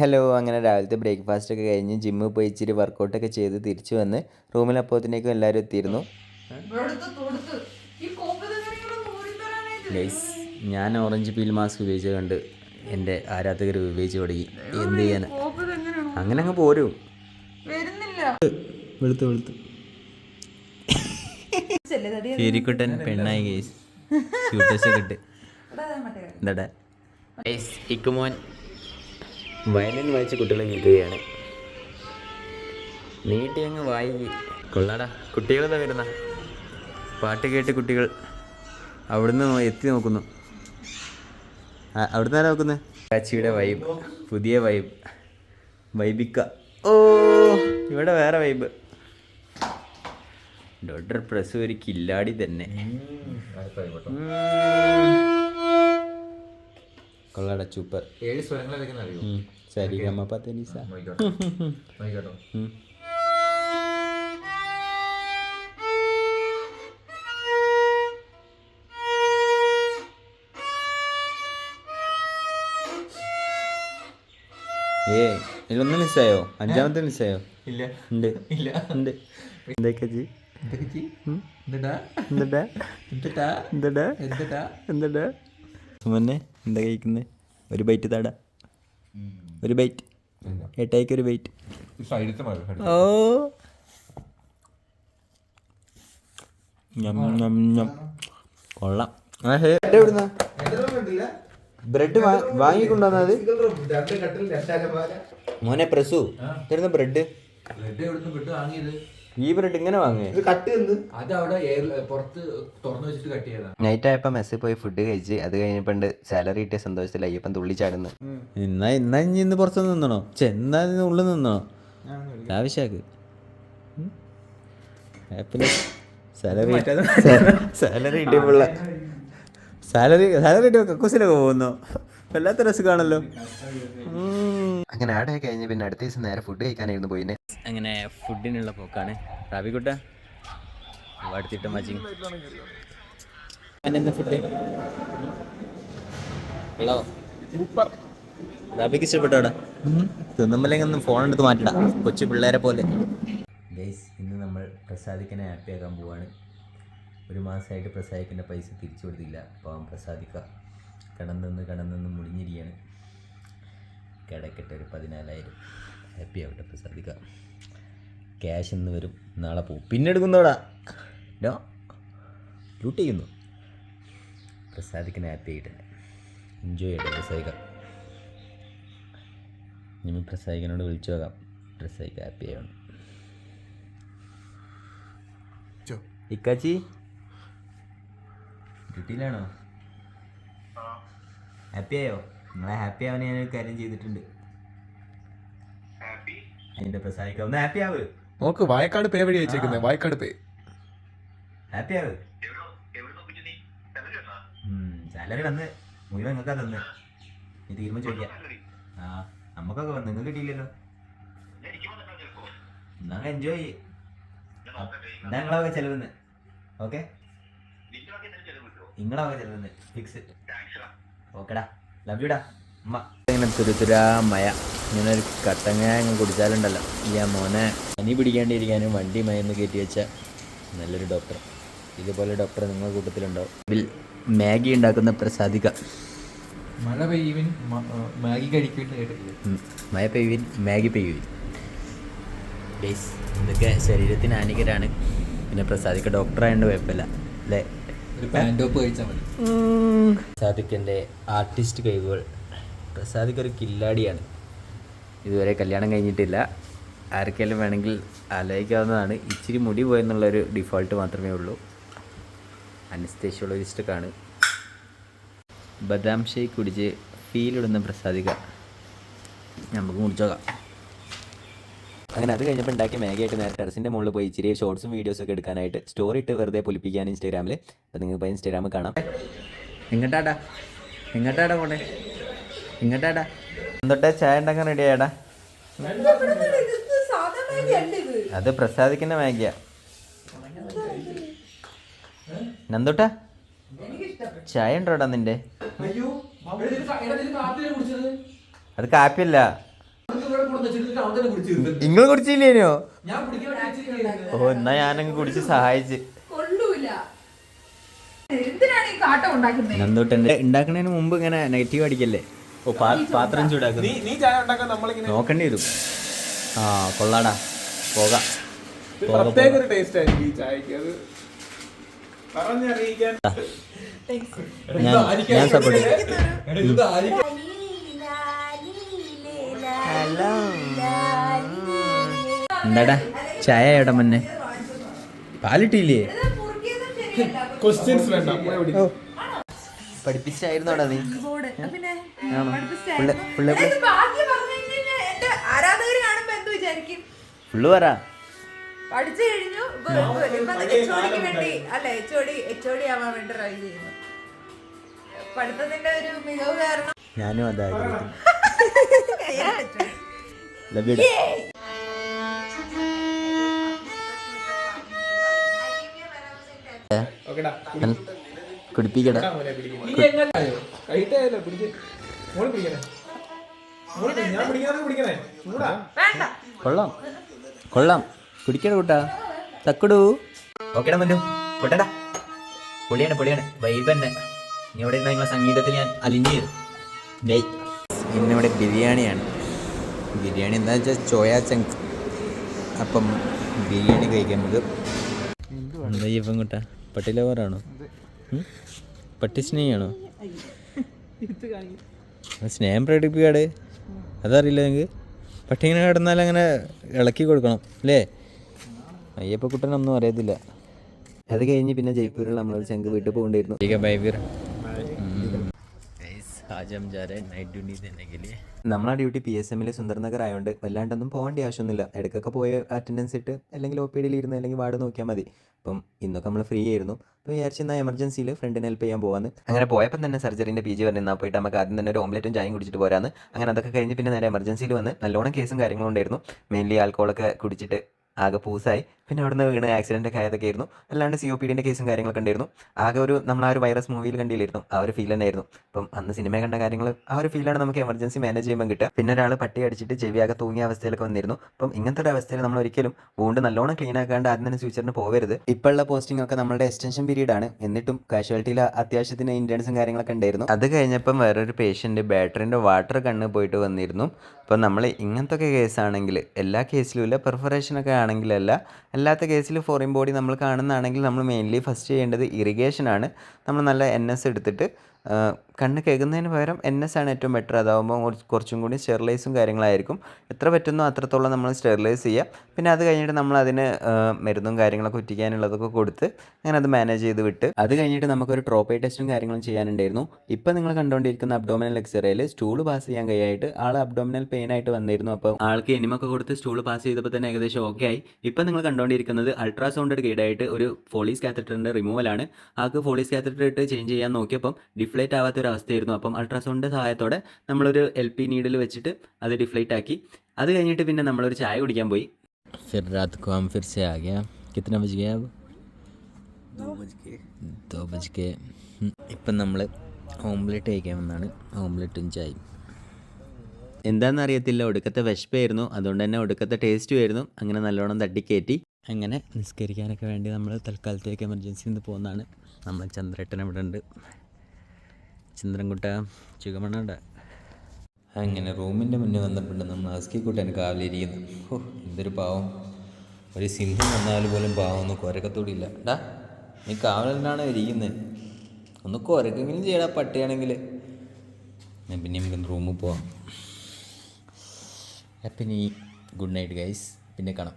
Hello അങ്ങനെ രാവിലത്തെ breakfast ഒക്കെ കഴിഞ്ഞ് ജിമ്മിൽ പോയി ഇച്ചിരി വർക്കൗട്ടൊക്കെ ചെയ്ത് തിരിച്ചു വന്ന് റൂമിൽ അപ്പോഴത്തേക്കും എല്ലാവരും എത്തിയിരുന്നു. ഞാൻ ഓറഞ്ച് പീൽ മാസ്ക് ഉപയോഗിച്ച് കണ്ട് എന്റെ ആരാധകർ ഉപയോഗിച്ച് തുടങ്ങി. എന്ത് ചെയ്യാൻ അങ്ങനെ അങ്ങ് പോരും. വരുന്നില്ല. വെളുത്തു വെളുത്തു. ശരിക്കുട്ടൻ പെണ്ണായി കേസ് ക്യൂട്ടസ് കിട്ട് എന്താടാ? ഗൈസ് ഇക്കുമോൻ വയലിൻ വായിച്ച കുട്ടികളെ നിൽക്കുകയാണ് നീട്ടി അങ്ങ് വായി. കൊള്ളാടാ. കുട്ടികളെന്താ വരുന്ന? പാട്ട് കേട്ട് കുട്ടികൾ അവിടുന്ന് എത്തി നോക്കുന്നു. അവിടുന്ന് ആരാ നോക്കുന്നത് കാച്ചിയുടെ വൈബ് പുതിയ വൈബ് വൈബിക്ക. ഓ ഇവിടെ വേറെ വൈബ് ഡോക്ടർ പ്രസ് ഒരു കില്ലാടി തന്നെ. കൊള്ളാടാ സൂപ്പർ ഏഴ് സ്വരങ്ങൾ അറിയോ? ശരി. നോക്കിക്കോട്ടോ ഏ ഇതിലൊന്നും മിസ്സായോ? അഞ്ചാമത്തെ മിസ്സായോ? ഇല്ല. ഉണ്ട്. ഇല്ല. ഉണ്ട്. എന്തൊക്കെ ജി എന്തൊക്കെ ജി എന്താ എന്താ എന്താ എന്താ എന്താ എന്താ സുമന്നെ എന്താ കഴിക്കുന്നത് ഒരു ബൈറ്റ് താടാ. ഒരു ബൈറ്റ് ഏട്ടായിക്ക് ഒരു ബൈറ്റ് ഓ. ഞം, ഞം, ഞം. കൊള്ളാം. ബ്രെഡ് വാങ്ങിക്കൊണ്ടുവന്നത് മോനെ പ്രസു തരുന്ന ബ്രെഡ് ബ്രെഡ് എവിടുന്ന് ബ്രെഡ് വാങ്ങിയത്? ഈ ബ്രെഡ് ഇങ്ങനെ വാങ്ങേ. അത് അവിടെ എയർ പുറത്ത് തുറന്നു വെച്ചിട്ട് കട്ട് ചെയ്തതാണ് നൈറ്റ് ആയപ്പോൾ മെസ്സിൽ പോയി ഫുഡ് കഴിച്ച് അത് കഴിഞ്ഞപ്പോണ്ട് സാലറി കിട്ടിയ സന്തോഷത്തിൽ അയ്യപ്പൻ തുള്ളി ചാടുന്നു. എന്നാ എന്നാ ഇനി ഇന്ന് പുറത്ത് നിന്നണോ? ചെന്നാ ഉള്ളിൽ നിന്നോ ആവശ്യക്ക് ഹാപ്പിനെസ് സാലറി സാലറി കിട്ടിയപ്പോൾ സാലറി സാലറി കിട്ടിയ കക്കൂസിലൊക്കെ പോകുന്നു. വല്ലാത്ത രസമാണല്ലോ. അങ്ങനെ ആടെ കഴിഞ്ഞ് പിന്നെ അടുത്ത ദിവസം നേരെ ഫുഡ് കഴിക്കാനായിരുന്നു പോയിന്. അങ്ങനെ ഫുഡിനുള്ള പോക്കാണ്. റാബിക്കുട്ട അടുത്തിട്ട് മജി എന്താ ഫുഡ് ഹലോ. സൂപ്പർ റാബിക്ക് ഇഷ്ടപ്പെട്ടോടാ തിന്നുമ്പോഴേക്കും ഒന്ന് ഫോൺ എടുത്ത് മാറ്റിടാ. കൊച്ചു പിള്ളേരെ പോലെ. ഗൈസ് ഇന്ന് നമ്മൾ പ്രസാദിക്കനെ ഹാപ്പി ആക്കാൻ പോവാണ്. ഒരു മാസമായിട്ട് പ്രസാദിക്കിന്റെ പൈസ തിരിച്ചു കൊടുത്തില്ല. പാവം പ്രസാദിക്ക. കടന്നു കടന്നു മുടിഞ്ഞിരിക്കുകയാണ്. കിടക്കട്ടെ ഒരു പതിനാലായിരം. ഹാപ്പി ആവട്ടെ അപ്പോൾ ശ്രദ്ധിക്കുക. ക്യാഷ് ഇന്ന് വരും നാളെ പോവും. പിന്നെ എടുക്കുന്നോടാ. ഡോ ലൂട്ട് ചെയ്യുന്നു. പ്രസാദിക്കുന്ന ഹാപ്പി ആയിട്ട് എൻജോയ് ചെയ്യട്ടെ പ്രസാദിക്ക. ഇനി പ്രസാദിക്കനോട് വിളിച്ചു നോക്കാം. പ്രസാദിക്ക ഹാപ്പി ആവണം ഇക്കാച്ചി? ഡ്യൂട്ടിയിലാണോ ഹാപ്പി ആയോ? നിങ്ങളെ ഹാപ്പി ആവാൻ ഞാനൊരു കാര്യം ചെയ്തിട്ടുണ്ട്. അതിന്റെ പ്രസാദിക്ക. ഒന്ന് ഹാപ്പി ആവ്. നോക്ക് വായക്കാട് പേ വഴി അയച്ചേക്കുന്നത് വായക്കാട് പേ. ഹാപ്പി ആവ്. സാലറി വന്ന് മുഴുവൻ നിങ്ങൾക്കാ തന്ന്. നീ തീരുമാനം ചോദിക്കാം ആ നമുക്കൊക്കെ വന്ന് നിങ്ങൾക്ക് കിട്ടിയില്ലല്ലോ. എന്നാ എൻജോയ് എന്നാ നിങ്ങളൊക്കെ ചെലവെന്ന്? ഓക്കെ നിങ്ങളൊക്കെ ചെലവെന്ന്. ഫിക്സ് ഓക്കെടാ അമ്മ ഇങ്ങനെ തുരുതുരാ മയ. ഇങ്ങനെ ഒരു കട്ടങ്ങ അങ്ങ് കുടിച്ചാലുണ്ടല്ലോ. ഈ ആ മോനെ പനി പിടിക്കാണ്ടിരിക്കാനും വണ്ടി മയന്ന് കയറ്റി വെച്ച നല്ലൊരു ഡോക്ടർ ഇതുപോലെ ഡോക്ടർ നിങ്ങളുടെ കൂട്ടത്തിലുണ്ടോ ഇതിൽ മാഗി ഉണ്ടാക്കുന്ന പ്രസാദിക. മഴ പെയ്യുവിൻ മാഗി കഴിക്കുമെന്ന് കേട്ടിട്ടില്ല മഴ പെയ്യുവിൻ മാഗി പെയ്യുവിൻ. ബേസ് ഇതൊക്കെ ശരീരത്തിന് ഹാനികരാണ്. പിന്നെ പ്രസാദിക്ക ഡോക്ടറായതുകൊണ്ട് കുഴപ്പമില്ല. അല്ലേ? കഴിച്ചാൽ ആർട്ടിസ്റ്റ് കഴിവുകൾ. പ്രസാദിക്ക് ഒരു കില്ലാടിയാണ്. ഇതുവരെ കല്യാണം കഴിഞ്ഞിട്ടില്ല. ആർക്കെങ്കിലും വേണമെങ്കിൽ ആലോചിക്കാവുന്നതാണ്. ഇച്ചിരി മുടി പോയെന്നുള്ളൊരു ഡിഫോൾട്ട് മാത്രമേ ഉള്ളൂ. അനസ്തേഷ്യോളജിസ്റ്റൊക്കെയാണ് ബദാം ഷേക്ക് കുടിച്ച് ഫീലിടുന്ന പ്രസാദിക നമുക്ക് മുടിച്ചോക്കാം. അങ്ങനെ അത് കഴിഞ്ഞപ്പോൾ ഉണ്ടാക്കിയ മാഗിയായിട്ട് നേരെ ടെറസിന്റെ മുകളിൽ പോയി ഇച്ചിരി ഷോർട്സും വീഡിയോസും ഒക്കെ എടുക്കാനായിട്ട് സ്റ്റോറി ഇട്ട് വെറുതെ പൊലിപ്പിക്കാൻ ഇൻസ്റ്റാഗ്രാമിൽ അപ്പോൾ നിങ്ങൾ പോയി ഇൻസ്റ്റാഗ്രാമിൽ കാണാം. എങ്ങട്ടാടാ? എങ്ങട്ടാടാ പോണേ എങ്ങട്ടാടാ? എന്തൊട്ടാ? ചായ ഉണ്ടാക്കാൻ റെഡി ആയടാ? അത് പ്രസാദിക്കുന്ന മാഗിയാ. നന്ദോട്ടാ? ചായ ഉണ്ടോടാ നിന്റെ? അത് കാപ്പിയല്ല. നിങ്ങൾ കുടിച്ചില്ലേനോ? ഓ എന്നാ ഞാനങ്ങ് കുടിച്ച് സഹായിച്ച്. നന്ദോട്ടന്റെ ഉണ്ടാക്കുന്നതിന് മുമ്പ് ഇങ്ങനെ നെഗറ്റീവ് അടിക്കല്ലേ? ഓ പാത്രം ചൂടാക്കുന്നു. നോക്കേണ്ടി വരും. ആ കൊള്ളാടാ. പോകാം. ഇത് പ്രത്യേക ഒരു ടേസ്റ്റ് ആയിരിക്കും ഈ ചായക്ക്. അത് പറഞ്ഞറിയിക്കാൻ ഞാൻ സപ്പോർട്ട് എന്താടാ? ചായ എവിടെ മുന്നേ? പാലിട്ടില്ലേ? ക്വസ്റ്റ്യൻസ് വേണ്ട. നീ. ഫുള്ള് പറ. പഠിച്ചു കഴിഞ്ഞു. അല്ല ആവാൻ വേണ്ടി ട്രൈ ചെയ്യുന്നു. പഠിത്തത്തിന്റെ ഒരു മികവ് കാരണം ഞാനും അതാഗ്രഹിക്കുന്നു ലഭ്യട യു കുടിപ്പിക്കടാ. കൊള്ളാം. കൊള്ളാം. കുടിക്കണ കൂട്ടാ. തക്കുടു. ഓക്കേടാ മല്ലു. പൊട്ടടാ. പൊളിയാണ് പൊളിയാണ്. വൈബ് തന്നെ. ഇനി ഇവിടെ ഇരുന്ന നിങ്ങളെ സംഗീതത്തിൽ ഞാൻ അലിഞ്ഞു ഡേയ് ഇന്നിവിടെ ബിരിയാണിയാണ്. ബിരിയാണി എന്താ വെച്ചാൽ ചോയാ ചങ്ക്. അപ്പം ബിരിയാണി കഴിക്കാൻ നമുക്ക്. എന്താ ഈ ഇപ്പം കൂട്ടാ പട്ടി ലവറാണോ പട്ടി സ്നേഹിയാണോ? സ്നേഹം പ്രകടിപ്പിക്കാട്. അതറിയില്ല നിങ്ങൾക്ക് പട്ടി ഇങ്ങനെ കിടന്നാൽ അങ്ങനെ ഇളക്കി കൊടുക്കണം അല്ലേ? അയ്യപ്പ കുട്ടനൊന്നും അറിയത്തില്ല. അത് കഴിഞ്ഞ് പിന്നെ ജയ്പൂരിൽ നമ്മളൊരു ചങ്ക് വീട്ടിൽ പോകേണ്ടിയിരുന്നു. നമ്മളാ ഡ്യൂട്ടി പി എസ് എമ്മിൽ സുന്ദർനഗർ ആയതുകൊണ്ട് വല്ലാണ്ടൊന്നും പോകേണ്ട ആവശ്യമൊന്നുമില്ല. ഇടയ്ക്കൊക്കെ പോയ അറ്റൻഡൻസ് ഇട്ട് അല്ലെങ്കിൽ ഒ പി ഡിയിൽ ഇരുന്ന് അല്ലെങ്കിൽ വാർഡ് നോക്കിയാൽ മതി. അപ്പം ഇന്നൊക്കെ നമ്മൾ ഫ്രീ ആയിരുന്നു. അപ്പോൾ വിചാരിച്ചു എന്നാൽ എമർജൻസിയിൽ ഫ്രണ്ടിന് ഹെൽപ്പ് ചെയ്യാൻ പോകാന്ന് അങ്ങനെ പോയപ്പോൾ തന്നെ സർജറിന്റെ പി ജി പറഞ്ഞാൽ പോയിട്ട് നമുക്ക് ആദ്യം തന്നെ ഒരു ഓംലെറ്റും ചായയും കുടിച്ചിട്ട് പോരാന്ന്. അങ്ങനെ അതൊക്കെ കഴിഞ്ഞ് പിന്നെ നേരെ എമർജൻസിയിൽ വന്ന് നല്ലോണം കേസും കാര്യങ്ങളും ഉണ്ടായിരുന്നു. മെയിൻലി ആൽക്കോളൊക്കെ കുടിച്ചിട്ട് ആകെ പൂസായി. പിന്നെ അവിടുന്ന് വീണ് ആക്സിഡന്റ് ഒക്കെ ആയതൊക്കെ ആയിരുന്നു. അല്ലാണ്ട് സി ഒ പി ഡിന്റെ കേസും കാര്യങ്ങളൊക്കെ ഉണ്ടായിരുന്നു. ആകെ ഒരു നമ്മൾ ആ ഒരു വൈറസ് മൂവിയിൽ കണ്ടില്ലായിരുന്നു. ആ ഒരു ഫീൽ തന്നെയായിരുന്നു. അപ്പം അന്ന് സിനിമ കണ്ട കാര്യങ്ങൾ ആ ഒരു ഫീലാണ് നമുക്ക് എമർജൻസി മാനേജ് ചെയ്യുമ്പോൾ കിട്ടുക. പിന്നെ ഒരാൾ പട്ടി അടിച്ചിട്ട് ചെവിയാകെ തൂങ്ങിയ അവസ്ഥയിലൊക്കെ വന്നിരുന്നു. അപ്പം ഇങ്ങനത്തെ ഒരു അവസ്ഥയിൽ നമ്മൾ ഒരിക്കലും വൂണ്ട് നല്ലോണം ക്ലീൻ ആക്കാണ്ട് ആദ്യം തന്നെ ഫ്യൂച്ചറിന് പോകരുത് ഇപ്പോഴുള്ള പോസ്റ്റിംഗ് ഒക്കെ നമ്മുടെ എക്സ്റ്റൻഷൻ പീരീഡ് ആണ്. എന്നിട്ടും കാഷ്വാലിറ്റിയിൽ അത്യാവശ്യത്തിന് ഇന്റേൺസും കാര്യങ്ങളൊക്കെ ഉണ്ടായിരുന്നു. അത് കഴിഞ്ഞപ്പം വേറൊരു പേഷ്യന്റ് ബാറ്ററിന്റെ വാട്ടർ കണ്ണ് പോയിട്ട് വന്നിരുന്നു. അപ്പം നമ്മൾ ഇങ്ങനത്തെ കേസാണെങ്കിൽ എല്ലാ കേസിലും ഇല്ല പെർഫറേഷനൊക്കെ ആണെങ്കിലല്ല അല്ലാത്ത കേസിൽ ഫോറിൻ ബോഡി നമ്മൾ കാണുന്നതാണെങ്കിൽ നമ്മൾ മെയിൻലി ഫസ്റ്റ് ചെയ്യേണ്ടത് ഇറിഗേഷനാണ് നമ്മൾ നല്ല എൻ എസ് എടുത്തിട്ട് കണ്ണ് കേൾക്കുന്നതിന് പകരം എൻ എസ് ആണ് ഏറ്റവും ബെറ്റർ അതാകുമ്പോൾ കുറച്ചും കൂടി സ്റ്റെറിലൈസും കാര്യങ്ങളായിരിക്കും. എത്ര പറ്റുന്നോ അത്രത്തോളം നമ്മൾ സ്റ്റെറിലൈസ് ചെയ്യുക പിന്നെ അത് കഴിഞ്ഞിട്ട് നമ്മൾ അതിന് മരുന്നും കാര്യങ്ങളൊക്കെ ഒറ്റിക്കാനുള്ളതൊക്കെ കൊടുത്ത് അങ്ങനെ അത് മാനേജ് ചെയ്ത് വിട്ട് അത് കഴിഞ്ഞിട്ട് നമുക്കൊരു ട്രോപ്പൈ ടെസ്റ്റും കാര്യങ്ങളും ചെയ്യാനുണ്ടായിരുന്നു. ഇപ്പം നിങ്ങൾ കണ്ടുകൊണ്ടിരിക്കുന്ന അബ്ഡോമിനൽ എക്സ്റേയിൽ സ്റ്റൂൾ പാസ് ചെയ്യാൻ കഴിയായിട്ട് ആൾ അബ്ഡോമിനൽ പെയിൻ ആയിട്ട് വന്നിരുന്നു. അപ്പോൾ ആൾക്ക് എനിമൊക്കെ കൊടുത്ത് സ്റ്റൂൾ പാസ് ചെയ്തപ്പോൾ തന്നെ ഏകദേശം ഓക്കെ ആയി. ഇപ്പം നിങ്ങൾ കണ്ടുകൊണ്ടിരിക്കുന്നത് അൾട്രാസൗണ്ട് ഗൈഡായിട്ട് ഒരു ഫോളീസ് കാത്തറ്ററിന്റെ റിമൂവലാണ് ആൾക്ക് ഫോളീസ് കാത്തറ്റർ ഇട്ട് ചേഞ്ച് ചെയ്യാൻ നോക്കിയപ്പം ഡിഫ്ലേറ്റ് ആവാത്ത ഒരു അവസ്ഥയായിരുന്നു അപ്പം അൾട്രാസൗണ്ടിൻ്റെ സഹായത്തോടെ നമ്മളൊരു എൽ പി നീഡിൽ വെച്ചിട്ട് അത് ഡിഫ്ലേറ്റ് ആക്കി അത് കഴിഞ്ഞിട്ട് പിന്നെ നമ്മളൊരു ചായ കുടിക്കാൻ പോയി फिर रात को हम फिर से आ गया कितना बज गया अब दो बज के दो बज के ഇപ്പം നമ്മൾ ഓംലെറ്റ് കഴിക്കാൻ വന്നാണ് ഓംലെറ്റും ചായയും എന്താണെന്ന് അറിയത്തില്ല ഒടുക്കത്തെ വിശപ്പായിരുന്നു അതുകൊണ്ട് തന്നെ ഒടുക്കത്തെ ടേസ്റ്റും ആയിരുന്നു അങ്ങനെ നല്ലോണം തട്ടിക്കയറ്റി അങ്ങനെ നിസ്കരിക്കാനൊക്കെ വേണ്ടി നമ്മൾ തൽക്കാലത്തേക്ക് എമർജൻസിയിൽ നിന്ന് പോകുന്നതാണ് നമ്മൾ ചന്ദ്രേട്ടൻ ഇവിടെ ഉണ്ട് ചന്ദ്രൻകുട്ട ചുകമണ്ണ അങ്ങനെ റൂമിന്റെ മുന്നേ വന്നപ്പോൾ നമ്മൾ അസ്കിക്കുട്ടൻ കാവിലിരിക്കുന്നു. ഓ എന്തൊരു പാവം. ഒരു സിംഹം വന്നാൽ പോലും പാവം ഒന്നും കുരക്കത്തൂടിയില്ല ഡാ നീ കാവലിനാണ് ഇരിക്കുന്നത് ഒന്ന് കുരക്കെങ്കിലും ചെയ്യടാ പട്ടിയാണെങ്കിൽ ഞാൻ പിന്നെ നമുക്ക് റൂമിൽ പോവാം. അപ്പം ഇനി ഗുഡ് നൈറ്റ് ഗൈസ്. പിന്നെ കാണാം.